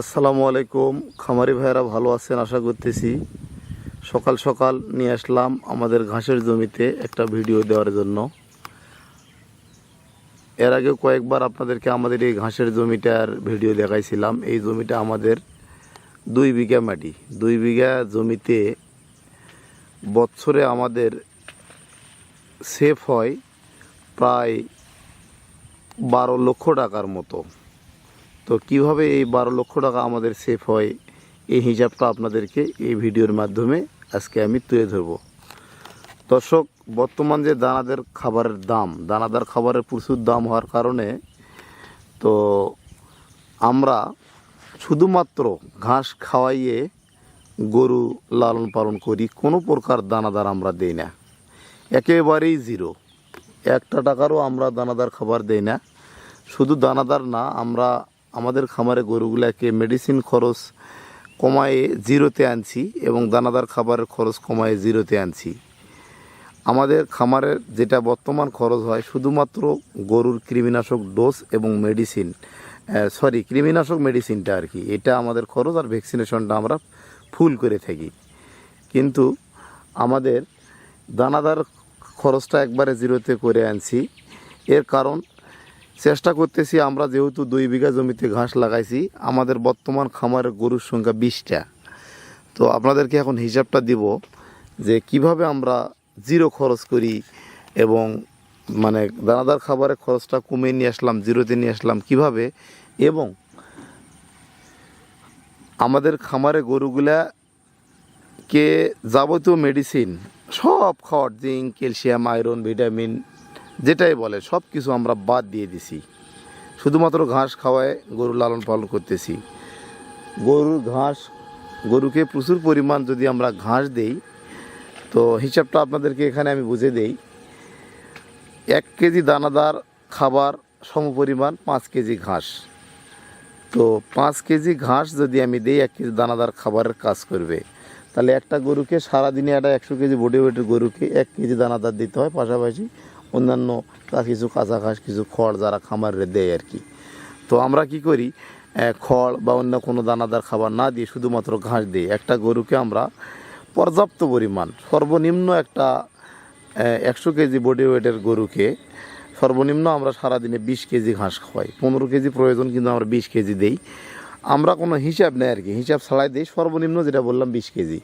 আসসালামু আলাইকুম। খামারি ভাইয়েরা ভালো আছেন? আশা করতেছি সকাল সকাল নিয়ে আসলাম আমাদের ঘাসের জমিতে একটা ভিডিও দেওয়ার জন্য। এর আগে কয়েকবার আপনাদেরকে আমাদের এই ঘাসের জমিটার ভিডিও দেখাইছিলাম। এই জমিটা আমাদের দুই বিঘা মাটি। দুই বিঘা জমিতে বছরে আমাদের সেফ হয় প্রায় বারো লক্ষ টাকার মতো। তো কীভাবে এই বারো লক্ষ টাকা আমাদের সেফ হয়, এই হিসাবটা আপনাদেরকে এই ভিডিওর মাধ্যমে আজকে আমি তুলে ধরব। দর্শক, বর্তমান যে দানাদার খাবারের দাম, দানাদার খাবারের প্রচুর দাম হওয়ার কারণে তো আমরা শুধুমাত্র ঘাস খাওয়াইয়ে গরু লালন পালন করি, কোনো প্রকার দানাদার আমরা দেই না। একেবারেই জিরো একটা টাকারও আমরা দানাদার খাবার দেই না। শুধু দানাদার না, আমরা আমাদের খামারে গরুগুলাকে মেডিসিন খরচ কমায়ে জিরোতে আনছি এবং দানাদার খাবারের খরচ কমায়ে জিরোতে আনছি। আমাদের খামারের যেটা বর্তমান খরচ হয় শুধুমাত্র গরুর কৃমিনাশক ডোজ এবং মেডিসিন সরি কৃমিনাশক মেডিসিনটা আর কি। এটা আমাদের খরচ আর ভ্যাকসিনেশনটা আমরা ফুল করে থাকি। কিন্তু আমাদের দানাদার খরচটা একবারে জিরোতে করে আনছি। এর কারণ চেষ্টা করতেছি, আমরা যেহেতু দুই বিঘা জমিতে ঘাস লাগাইছি, আমাদের বর্তমান খামারের গরুর সংখ্যা বিশটা। তো আপনাদেরকে এখন হিসাবটা দিব যে কীভাবে আমরা জিরো খরচ করি এবং মানে দানাদার খাবারের খরচটা কমিয়ে নিয়ে আসলাম, জিরোতে নিয়ে আসলাম কীভাবে এবং আমাদের খামারে গরুগুলা কে যাবতীয় মেডিসিন সব খাওয়ার, জিঙ্ক, ক্যালসিয়াম, আয়রন, ভিটামিন যেটাই বলে সব কিছু আমরা বাদ দিয়ে দিছি। শুধুমাত্র ঘাস খাওয়ায় গরু লালন পালন করতেছি। গরুর ঘাস, গরুকে প্রচুর পরিমাণ যদি আমরা ঘাস দেই, তো হিসাবটা আপনাদেরকে এখানে আমি বুঝে দেই। এক কেজি দানাদার খাবার সমপরিমাণ পাঁচ কেজি ঘাস। তো পাঁচ কেজি ঘাস যদি আমি দিই, এক কেজি দানাদার খাবারের কাজ করবে। তাহলে একটা গরুকে সারাদিনে একটা একশো কেজি বডি ওয়েটের গরুকে এক কেজি দানাদার দিতে হয়। পাশাপাশি অন্যান্য তা কিছু কাঁচা ঘাস কিছু খড় যারা খামারে দেয় আর কি। তো আমরা কি করি খড় বা অন্য কোনো দানাদার খাবার না দিয়ে শুধুমাত্র ঘাস দিই। একটা গরুকে আমরা পর্যাপ্ত পরিমাণ, সর্বনিম্ন একটা একশো কেজি বডি ওয়েটের গরুকে সর্বনিম্ন আমরা সারাদিনে বিশ কেজি ঘাস খাওয়াই। পনেরো কেজি প্রয়োজন কিন্তু আমরা বিশ কেজি দেই। আমরা কোনো হিসাব নেই আর কি, হিসাব ছাড়াই দিই, সর্বনিম্ন যেটা বললাম বিশ কেজি।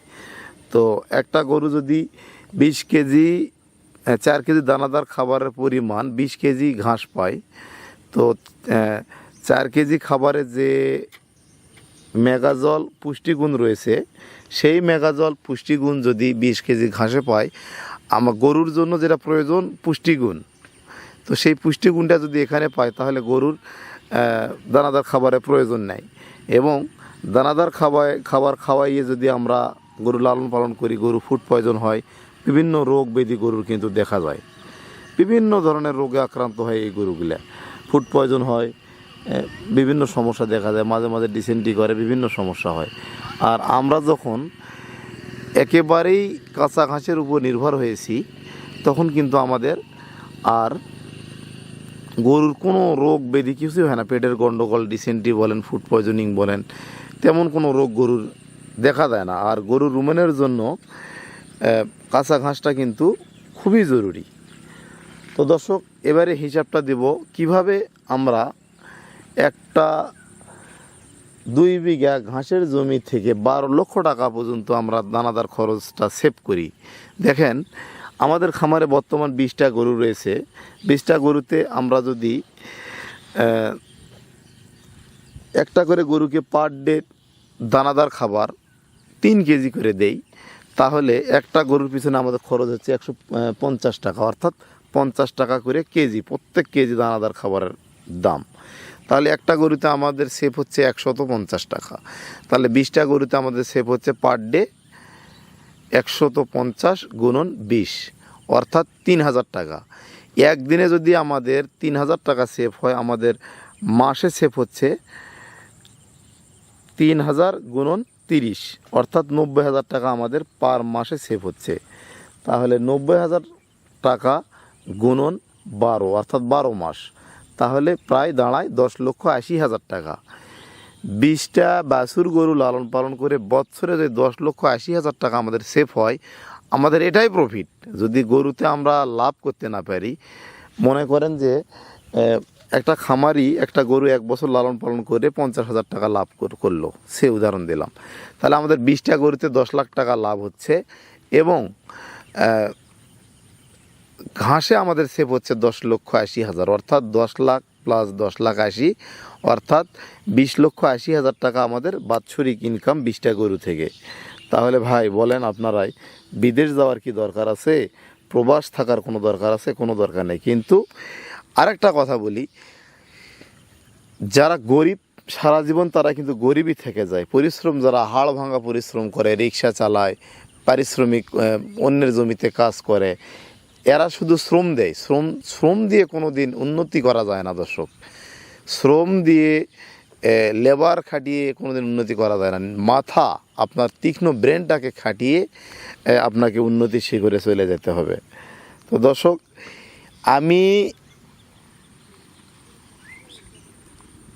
তো একটা গরু যদি বিশ কেজি চার কেজি দানাদার খাবারের পরিমাণ বিশ কেজি ঘাস পায়। তো চার কেজি খাবারে যে মেগাজল পুষ্টিগুণ রয়েছে, সেই মেগাজল পুষ্টিগুণ যদি বিশ কেজি ঘাসে পায়, আমার গরুর জন্য যেটা প্রয়োজন, পুষ্টিগুণ। তো সেই পুষ্টিগুণটা যদি এখানে পায়, তাহলে গরুর দানাদার খাবারের প্রয়োজন নাই। এবং দানাদার খাবার খাবার খাওয়াইয়ে যদি আমরা গরু লালন পালন করি গরু ফুড পয়জন হয় বিভিন্ন রোগ ব্যাধি গরুর কিন্তু দেখা যায়। বিভিন্ন ধরনের রোগে আক্রান্ত হয় এই গরুগুলা। ফুড পয়জন হয় বিভিন্ন সমস্যা দেখা যায়, মাঝে মাঝে ডিসেন্টি করে, বিভিন্ন সমস্যা হয়। আর আমরা যখন একেবারেই কাঁচা ঘাসের উপর নির্ভর হয়েছি, তখন কিন্তু আমাদের আর গরুর কোনো রোগ ব্যাধি কিছুই হয় না। পেটের গণ্ডগোল ডিসেন্টি বলেন ফুড পয়জনিং বলেন, তেমন কোনো রোগ গরুর দেখা দেয় না। আর গরুর রুমেনের জন্য কাঁচা ঘাসটা কিন্তু খুবই জরুরি। তো দর্শক, এবারে হিসাবটা দেব কীভাবে আমরা একটা দুই বিঘা ঘাসের জমি থেকে বারো লক্ষ টাকা পর্যন্ত আমরা দানাদার খরচটা সেভ করি। দেখেন, আমাদের খামারে বর্তমান বিশটা গরু রয়েছে। বিশটা গরুতে আমরা যদি একটা করে গরুকে পার ডে দানাদার খাবার তিন কেজি করে দেই তাহলে একটা গরুর পিছনে আমাদের খরচ হচ্ছে একশো পঞ্চাশ টাকা, অর্থাৎ পঞ্চাশ টাকা করে কেজি, প্রত্যেক কেজি দানাদার খাবারের দাম। তাহলে একটা গরুতে আমাদের সেভ হচ্ছে একশত পঞ্চাশ টাকা। তাহলে বিশটা গরুতে আমাদের সেফ হচ্ছে পার ডে একশত পঞ্চাশ গুণন বিশ, অর্থাৎ তিন হাজার টাকা। একদিনে যদি আমাদের তিন হাজার টাকা সেভ হয়, আমাদের মাসে সেভ হচ্ছে তিন হাজার গুণন তিরিশ, অর্থাৎ নব্বই হাজার টাকা আমাদের পার মাসে সেভ হচ্ছে। তাহলে নব্বই হাজার টাকা গুণন বারো, অর্থাৎ বারো মাস। তাহলে প্রায় দাঁড়ায় দশ লক্ষ আশি হাজার টাকা। বিশটা বাছুর গরু লালন পালন করে বছরে যদি দশ লক্ষ আশি হাজার টাকা আমাদের সেফ হয়, আমাদের এটাই প্রফিট যদি গরুতে আমরা লাভ করতে না পারি, মনে করেন যে একটা খামারি একটা গরু এক বছর লালন পালন করে পঞ্চাশ হাজার টাকা লাভ করল। সে উদাহরণ দিলাম। তাহলে আমাদের বিশটা গরুতে দশ লাখ টাকা লাভ হচ্ছে এবং ঘাসে আমাদের সেভ হচ্ছে দশ লক্ষ আশি হাজার। অর্থাৎ দশ লাখ প্লাস দশ লাখ আশি, অর্থাৎ বিশ লক্ষ আশি হাজার টাকা আমাদের বাৎসরিক ইনকাম বিশটা গরু থেকে। তাহলে ভাই, বলেন আপনারাই, বিদেশ যাওয়ার কি দরকার আছে? প্রবাস থাকার কোনো দরকার আছে? কোনো দরকার নেই। কিন্তু আরেকটা কথা বলি। যারা গরিব, সারা জীবন তারা কিন্তু গরিবই থেকে যায়। পরিশ্রম, যারা হাড় ভাঙা পরিশ্রম করে, রিক্সা চালায়, পারিশ্রমিক অন্যের জমিতে কাজ করে, এরা শুধু শ্রম দেয়। শ্রম শ্রম দিয়ে কোনো দিন উন্নতি করা যায় না, দর্শক। শ্রম দিয়ে লেবার খাটিয়ে কোনো দিন উন্নতি করা যায় না। মাথা, আপনার তীক্ষ্ণ ব্রেনটাকে খাটিয়ে আপনাকে উন্নতি শিখরে চলে যেতে হবে। তো দর্শক, আমি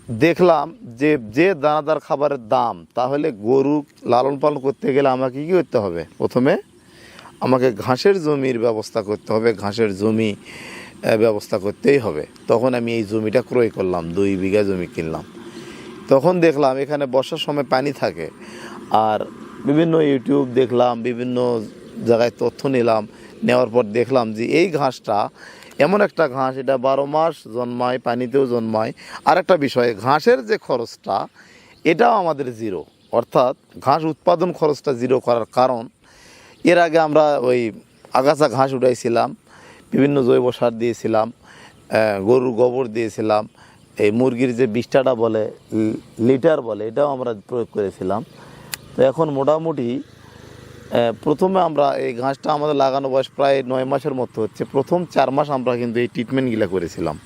দেখলাম যে যে দানাদার খাবারের দাম, তাহলে গরু লালন পালন করতে গেলে আমাকে কী করতে হবে? প্রথমে আমাকে ঘাসের জমির ব্যবস্থা করতে হবে, ঘাসের জমি ব্যবস্থা করতেই হবে। তখন আমি এই জমিটা ক্রয় করলাম, দুই বিঘা জমি কিনলাম। তখন দেখলাম এখানে বর্ষার সময় পানি থাকে, আর বিভিন্ন ইউটিউব দেখলাম, বিভিন্ন জায়গায় তথ্য নিলাম, নেওয়ার পর দেখলাম যে এই ঘাসটা এমন একটা ঘাস, এটা বারো মাস জন্মায়, পানিতেও জন্মায়। আর একটা বিষয়, ঘাসের যে খরচটা, এটাও আমাদের জিরো অর্থাৎ ঘাস উৎপাদন খরচটা জিরো করার কারণ, এর আগে আমরা ওই আগাছা ঘাস উঠাইছিলাম বিভিন্ন জৈব সার দিয়েছিলাম গরুর গোবর দিয়েছিলাম, এই মুরগির যে বিষ্ঠাটা বলে লিটার বলে, এটাও আমরা প্রয়োগ করেছিলাম। তো এখন মোটামুটি প্রথমে আমরা এই ঘাসটা আমাদের লাগানো বয়স প্রায় নয় মাসের মতো হচ্ছে। প্রথম চার মাস আমরা কিন্তু এই ট্রিটমেন্টগুলো করেছিলাম।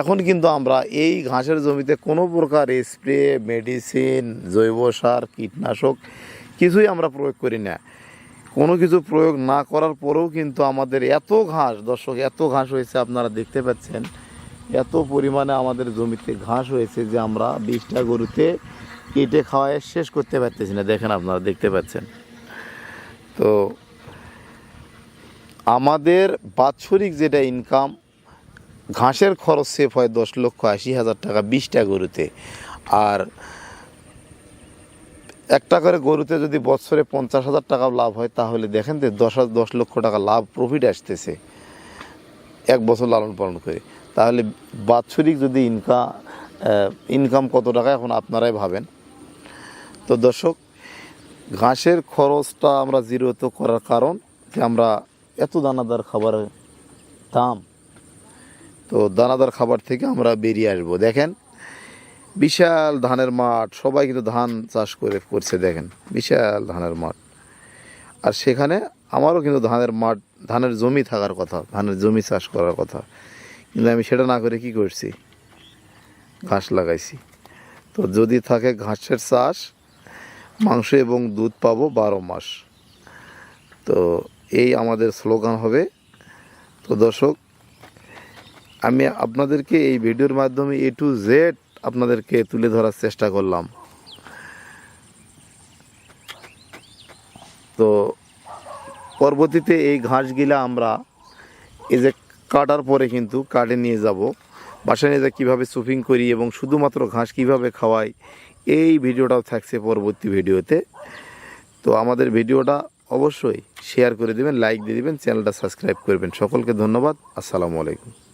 এখন কিন্তু আমরা এই ঘাসের জমিতে কোনো প্রকার স্প্রে মেডিসিন জৈব সার, কীটনাশক কিছুই আমরা প্রয়োগ করি না। কোনো কিছু প্রয়োগ না করার পরেও কিন্তু আমাদের এত ঘাস, দর্শক, এত ঘাস হয়েছে আপনারা দেখতে পাচ্ছেন, এত পরিমাণে আমাদের জমিতে ঘাস হয়েছে যে আমরা বিশটা গরুতে কেটে খাওয়ায় শেষ করতে পারতেছি না। দেখেন আপনারা দেখতে পাচ্ছেন। তো আমাদের বাৎসরিক যেটা ইনকাম ঘাসের খরচ সেফ হয় দশ লক্ষ আশি হাজার টাকা বিশটা গরুতে। আর একটা করে গরুতে যদি বছরে পঞ্চাশ হাজার টাকা লাভ হয়, তাহলে দেখেন যে দশ দশ লক্ষ টাকা লাভ প্রফিট আসতেছে এক বছর লালন পালন করে। তাহলে বাৎসরিক যদি ইনকাম ইনকাম কত টাকা এখন আপনারাই ভাবেন। তো দর্শক ঘাসের খরচটা আমরা জিরোত করার কারণ যে আমরা এত দানাদার খাবারের দাম। তো দানাদার খাবার থেকে আমরা বেরিয়ে আসব। দেখেন, বিশাল ধানের মাঠ। সবাই কিন্তু ধান চাষ করে করছে, দেখেন। বিশাল ধানের মাঠ। আর সেখানে আমারও কিন্তু ধানের মাঠ, ধানের জমি থাকার কথা, ধানের জমি চাষ করার কথা। কিন্তু আমি সেটা না করে কি করছি? ঘাস লাগাইছি। তো যদি থাকে ঘাসের চাষ মাংস এবং দুধ পাবো বারো মাস। তো এই আমাদের স্লোগান হবে। তো দর্শক, আমি আপনাদেরকে এই ভিডিওর মাধ্যমে এ টু জেড আপনাদেরকে তুলে ধরার চেষ্টা করলাম। তো পরবর্তীতে এই ঘাসগুলা আমরা এই যে কাটার পরে কিন্তু কাটে নিয়ে যাব। বাসায় নিয়ে যা কীভাবে সুপিং করি এবং শুধুমাত্র ঘাস কীভাবে খাওয়াই এই ভিডিওটাও থাকছে পরবর্তী ভিডিওতে। তো আমাদের ভিডিওটা অবশ্যই শেয়ার করে দেবেন লাইক দিয়ে দেবেন চ্যানেলটা সাবস্ক্রাইব করবেন। সকলকে ধন্যবাদ, আসসালামু আলাইকুম।